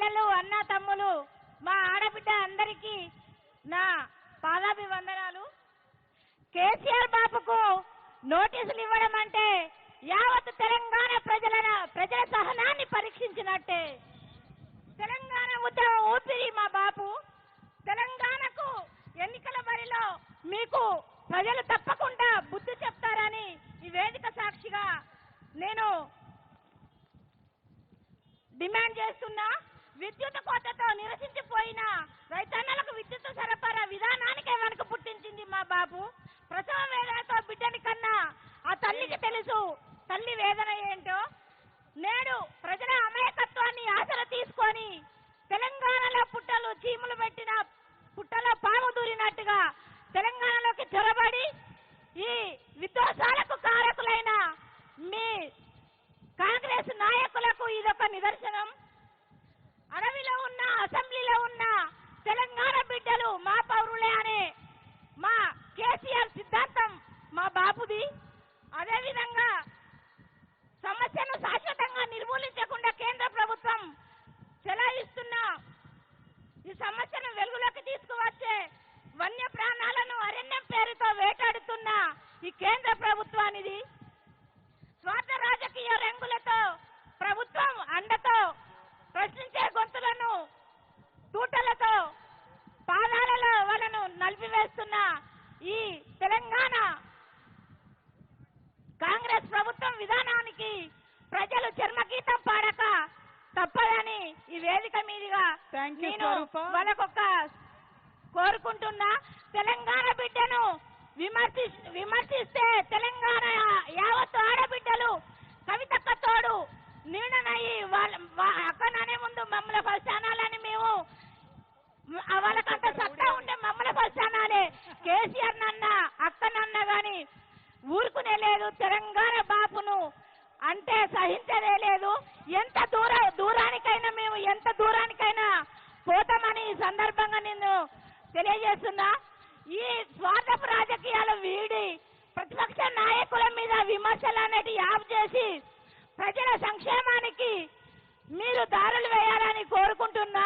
చెల్లెలు అన్న తమ్ములు మా ఆడబిడ్డ అందరికీ నా పాదాభివందనాలు. కేసీఆర్ బాబుకు నోటీసులు ఇవ్వడం అంటే యావత్ తెలంగాణ ప్రజల ప్రజల సహనాన్ని పరీక్షించినట్టే. తెలంగాణ ఉద్యమ ఊపిరి మా బాపు తెలంగాణకు ఎన్నికల బరిలో మీకు ప్రజలు తప్పకుండా బుద్ధి చెప్తారని ఈ వేదిక సాక్షిగా నేను డిమాండ్ చేస్తున్నా. విద్యుత్ కోతతో నిరసించిపోయిన రైతన్నలకు విద్యుత్ సరఫరా విధానానికి వెనక పుట్టించింది మా బాబు. ప్రసవ వేదనతో బిడ్డని కన్నా ఆ తల్లికి తెలుసు. తల్లి వేదన ఏంటో? నేడు ప్రజల అమాయకత్వాన్ని ఆశలు తీసుకొని తెలంగాణలో పుట్టలు చీములు పెట్టిన పుట్టలో పాము దూరినట్టుగా తెలంగాణలోకి చొరబడి ఈ విధ్వంసాలకు కారకులైన మీ కాంగ్రెస్ నాయకులకు ఇదొక నిదర్శనం. అడవిలో ఉన్న అసెంబ్లీలో ఉన్న తెలంగాణ బిడ్డలు మా పౌరులే అనే మా కేసీఆర్ సిద్ధాంతం మా బాపుది అదేవిధంగా సమస్యను శాశ్వతంగా నిర్మూలించకుండా కేంద్ర ప్రభుత్వం చెలాయిస్తున్న ఈ సమస్యను వెలుగులోకి తీసుకువచ్చే వన్య ప్రాణాలను అరణ్యం పేరుతో వేటాడుతున్న ఈ కేంద్ర ప్రభుత్వానిది. స్వార్థ రాజకీయ రంగులతో ప్రభుత్వం అండతో ప్రశ్నించే గొంతులను తూటలతో పాదాలలో వాళ్ళను నలిపివేస్తున్న ఈ తెలంగాణ కాంగ్రెస్ ప్రభుత్వం విధానానికి ప్రజలు చర్మగీతం పాడక తప్పదని ఈ వేదిక మీదుగా నేను. వాళ్ళకొక కోరుకుంటున్నా. తెలంగాణ బిడ్డను విమర్శి విమర్శిస్తే తెలంగాణ యావత్తు ఆడబిడ్డలు కవితక్క తోడు నీడనయ్యి వాళ్ళ అక్కననే ముందు మమ్మల్ని అనాలని మేము వాళ్ళకంత సత్తా ఉంటే మమ్మల్ని అనాలి కేసీఆర్ నన్న అక్కనన్న గాని ఊరుకునే లేదు. తెలంగాణ అంటే సహించదే లేదు ఎంత దూర దూరానికైనా మేము ఎంత దూరానికైనా పోతామని ఈ సందర్భంగా నేను తెలియజేస్తున్నా. ఈ స్వార్థపు రాజకీయాలు వీడి ప్రతిపక్ష నాయకుల మీద విమర్శలు అనేటి యాప్ చేసి ప్రజల సంక్షేమానికి మీరు దారులు వేయాలని కోరుకుంటున్నా.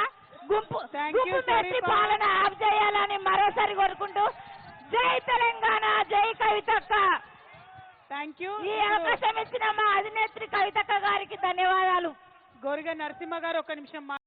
గుంపు గుంపు శరీఫా. పాలన ఆఫ్ చేయాలని మరోసారి కోరుకుంటూ జై తెలంగాణ జై కవితక్క. థ్యాంక్ యూ ఈ అవకాశం ఇచ్చిన కవితక్క గారికి ధన్యవాదాలు. గోరిగా నరసింహ గారు ఒక నిమిషం మా-